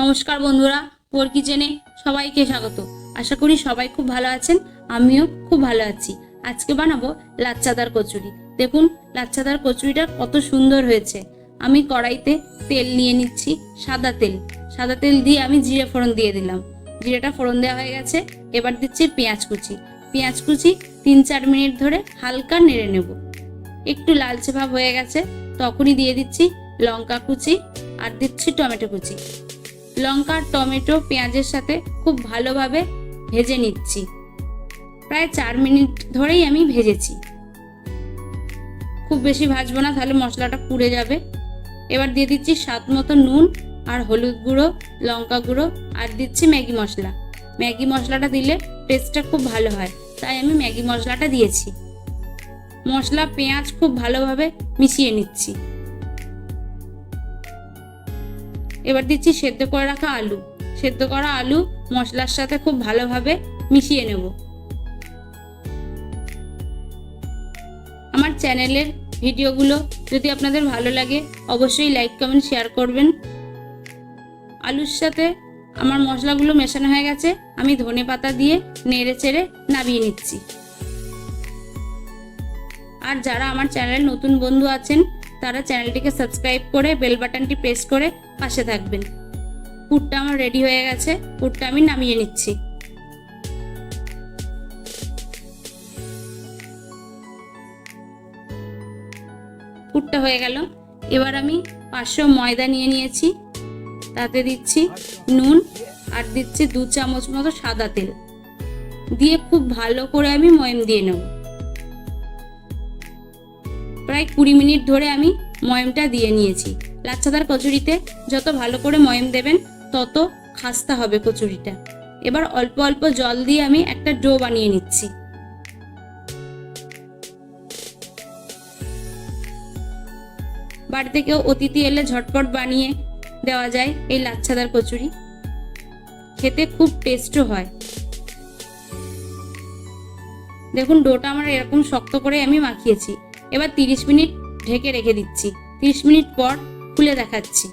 নমস্কার বন্ধুরা, পোর কিচেনে সবাইকে স্বাগত। আশা করি সবাই খুব ভালো আছেন, আমিও খুব ভালো আছি। আজকে বানাবো লাচ্চাদার কচুরি। দেখুন, লাচ্চাদার কচুরিটা কত সুন্দর হয়েছে। আমি কড়াইতে তেল নিয়ে নিচ্ছি সাদা তেল। সাদা তেল দিয়ে আমি জিরে ফোড়ন দিয়ে দিলাম। জিরেটা ফোড়ন দেওয়া হয়ে গেছে, এবার দিচ্ছি পেঁয়াজ কুচি। পেঁয়াজ কুচি তিন চার মিনিট ধরে হালকা নেড়ে নেব। একটু লালচে ভাব হয়ে গেছে, তখনই দিয়ে দিচ্ছি লঙ্কা কুচি আর দিচ্ছি টমেটো কুচি। লঙ্কা টমেটো, পেঁয়াজের সাথে খুব ভালোভাবে ভেজে নিচ্ছি। প্রায় চার মিনিট ধরেই আমি ভেজেছি। খুব বেশি ভাজবো না, তাহলে মশলাটা পুড়ে যাবে। এবার দিয়ে দিচ্ছি স্বাদ মতো নুন আর হলুদ গুঁড়ো, লঙ্কা গুঁড়ো, আর দিচ্ছি ম্যাগি মশলা। ম্যাগি মশলাটা দিলে টেস্টটা খুব ভালো হয়, তাই আমি ম্যাগি মশলাটা দিয়েছি। মশলা, পেঁয়াজ খুব ভালোভাবে মিশিয়ে নিচ্ছি। এবার দিচ্ছি সেদ্ধ করে রাখা আলু। সেদ্ধ করা আলু মশলার সাথে খুব ভালোভাবে মিশিয়ে নেব। আমার চ্যানেলের ভিডিওগুলো যদি আপনাদের ভালো লাগে, অবশ্যই লাইক, কমেন্ট, শেয়ার করবেন। আলুর সাথে আমার মশলাগুলো মেশানো হয়ে গেছে। আমি ধনে পাতা দিয়ে নেড়ে চেড়ে নামিয়ে নিচ্ছি। আর যারা আমার চ্যানেলে নতুন বন্ধু আছেন, তারা চ্যানেলটিকে সাবস্ক্রাইব করে বেল বাটনটি প্রেস করে পাশে থাকবেন। পুরটা আমার রেডি হয়ে গেছে পুরটা আমি নামিয়ে নিচ্ছি। পুরটা হয়ে গেল। এবার আমি পাঁচশো ময়দা নিয়ে নিয়েছি। তাতে দিচ্ছি নুন আর দিচ্ছি দু চামচ মতো সাদা তেল। দিয়ে খুব ভালো করে আমি ময়ম দিয়ে নেব। প্রায় কুড়ি মিনিট ধরে আমি ময়মটা দিয়ে নিয়েছি। লাচ্ছাদার কচুরিতে যত ভালো করে ময়ম দেবেন, তত খাস্তা হবে কচুরিটা। এবার অল্প অল্প জল দিয়ে আমি একটা ডো বানিয়ে নিচ্ছি। বাড়িতে কেউ অতিথি এলে ঝটপট বানিয়ে দেওয়া যায় এই লাচ্ছাদার কচুরি। খেতে খুব টেস্টও হয়। দেখুন, ডোটা আমার এরকম শক্ত করে আমি মাখিয়েছি। এবার তিরিশ মিনিট ঢেকে রেখে দিচ্ছি। তিরিশ মিনিট পর খুলে দেখাচ্ছি।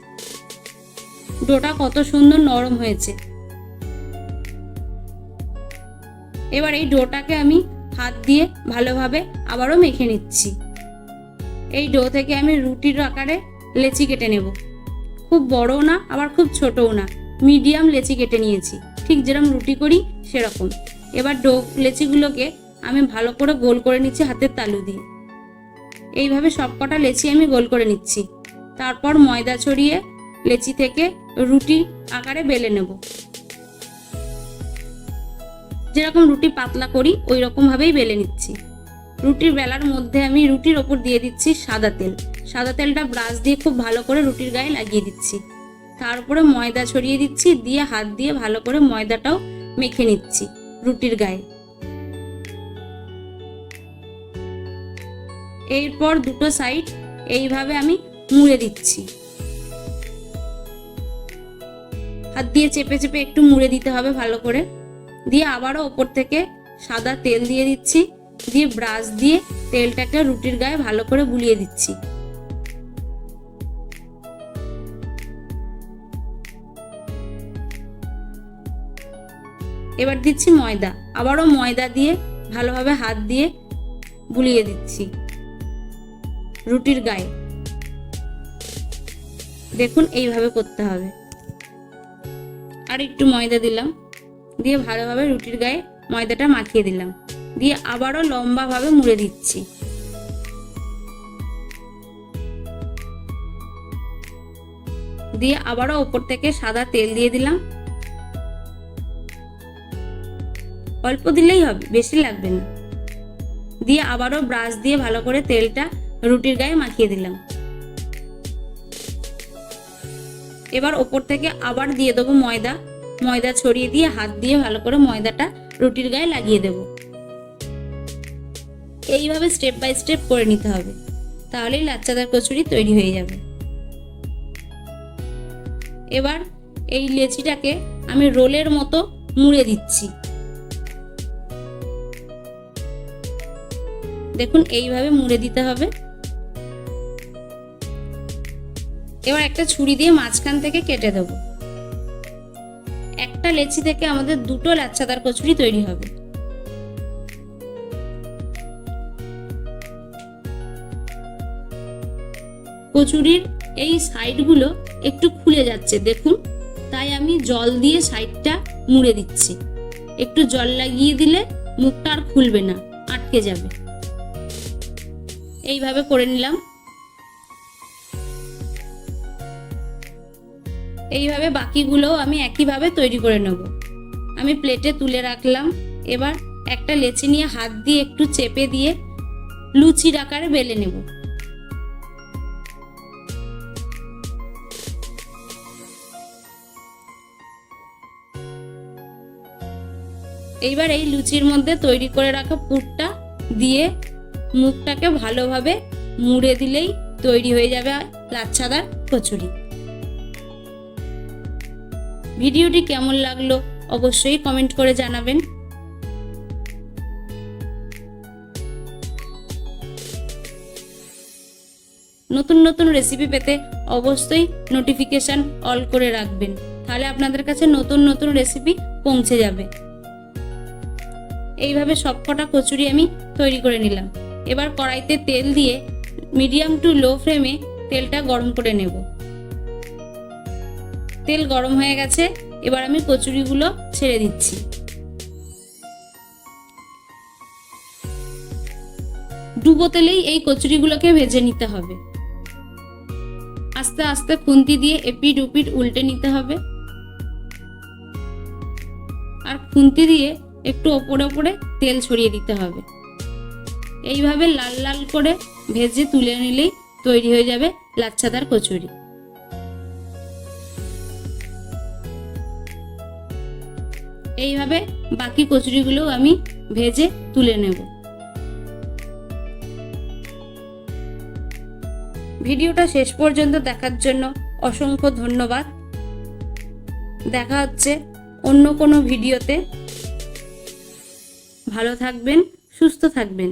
ডোটা কত সুন্দর নরম হয়েছে। এবার এই ডোটাকে আমি হাত দিয়ে ভালোভাবে আবারও মেখে নিচ্ছি। এই ডো থেকে আমি রুটির আকারে লেচি কেটে নেব। খুব বড়ও না, আবার খুব ছোটও না। মিডিয়াম লেচি কেটে নিয়েছি। ঠিক যেরকম রুটি করি, সেরকম। এবার ডো লেচিগুলোকে আমি ভালো করে গোল করে নিচ্ছি হাতের তালু দিয়ে। এইভাবে সবকটা লেচি আমি গোল করে নিচ্ছি। তারপর ময়দা ছড়িয়ে লেচি থেকে রুটি আকারে বেলে নেব। যেরকম রুটি পাতলা করি ওই রকম ভাবেই বেলে নিচ্ছি। রুটির বেলার মধ্যে আমি রুটির ওপর দিয়ে দিচ্ছি সাদা তেল। সাদা তেলটা ব্রাশ দিয়ে খুব ভালো করে রুটির গায়ে লাগিয়ে দিচ্ছি। তারপরে ময়দা ছড়িয়ে দিচ্ছি, দিয়ে হাত দিয়ে ভালো করে ময়দাটাও মেখে নিচ্ছি রুটির গায়ে। এরপর দুটো সাইড এইভাবে আমি মুড়ে দিচ্ছি। হাত দিয়ে চেপে চেপে একটু মুড়ে দিতে হবে ভালো করে। দিয়ে আবারও ওপর থেকে সাদা তেল দিয়ে দিচ্ছি। দিয়ে ব্রাশ দিয়ে তেলটাকে রুটির গায়ে ভালো করে বুলিয়ে দিচ্ছি। এবার দিচ্ছি ময়দা। আবারও ময়দা দিয়ে ভালোভাবে হাত দিয়ে বুলিয়ে দিচ্ছি। রুটির গায়ে। দেখুন, এইভাবে করতে হবে। আর একটু ময়দা দিলাম। দিয়ে ভালোভাবে রুটির গায়ে ময়দাটা মাখিয়ে দিলাম। দিয়ে আবারও লম্বাভাবে মুড়ে দিচ্ছি। দিয়ে আবারও ওপর থেকে সাদা তেল দিয়ে দিলাম। অল্প দিলেই হবে, বেশি লাগবে না। দিয়ে আবারও ব্রাশ দিয়ে ভালো করে তেলটা রুটির গায়ে মাখিয়ে দিলাম। এবার ওপর থেকে আবার দিয়ে দেবো ময়দা। ময়দা ছড়িয়ে দিয়ে, হাত দিয়ে ভালো করে ময়দাটা রুটির গায়ে লাগিয়ে দেব। এইভাবে স্টেপ বাই স্টেপ করে নিতে হবে। তাহলেই লাচ্চাদার কচুরি তৈরি হয়ে যাবে। এবার এই লেচিটাকে আমি রোলের মতো মুড়ে দিচ্ছি। দেখুন, এইভাবে মুড়ে দিতে হবে। এবার একটা ছুরি দিয়ে মাঝখান থেকে কেটে দেবো। একটা লেচি থেকে আমাদের দুটো লাচ্ছাদার কচুরি তৈরি হবে। কচুরির এই সাইডগুলো একটু খুলে যাচ্ছে, দেখুন। তাই আমি জল দিয়ে সাইডটা মুড়ে দিচ্ছি। একটু জল লাগিয়ে দিলে মুখটা আর খুলবে না, আটকে যাবে। এইভাবে করে নিলাম। এইভাবে বাকিগুলোও আমি একইভাবে তৈরি করে নেব। আমি প্লেটে তুলে রাখলাম। এবার একটা লেচি নিয়ে হাত দিয়ে একটু চেপে দিয়ে লুচির আকারে বেলে নেব। এইবার এই লুচির মধ্যে তৈরি করে রাখা পুরটা দিয়ে মুখটাকে ভালোভাবে মুড়ে দিলেই তৈরি হয়ে যাবে লাচ্ছাদার কচুরি। ভিডিওটি কেমন লাগল অবশ্যই কমেন্ট করে জানাবেন। নতুন নতুন রেসিপি পেতে অবশ্যই নোটিফিকেশান অল করে রাখবেন। তাহলে আপনাদের কাছে নতুন নতুন রেসিপি পৌঁছে যাবে। এইভাবে সবকটা কচুরি আমি তৈরি করে নিলাম। এবার কড়াইতে তেল দিয়ে মিডিয়াম টু লো ফ্লেমে তেলটা গরম করে নেব। তেল গরম হয়ে গেছে, এবার আমি কচুরিগুলো ছেড়ে দিচ্ছি। ডুবো তেলেই এই কচুরিগুলোকে ভেজে নিতে হবে। আস্তে আস্তে খুন্তি দিয়ে এপিট উপিট উল্টে নিতে হবে। আর খুন্তি দিয়ে একটু ওপরে ওপরে তেল ছড়িয়ে দিতে হবে। এইভাবে লাল লাল করে ভেজে তুলে নিলেই তৈরি হয়ে যাবে লাচ্ছাদার কচুরি। এইভাবে বাকি কচুরিগুলো আমি ভেজে তুলে নেব। ভিডিওটা শেষ পর্যন্ত দেখার জন্য অসংখ্য ধন্যবাদ। দেখা হচ্ছে অন্য কোনো ভিডিওতে। ভালো থাকবেন, সুস্থ থাকবেন।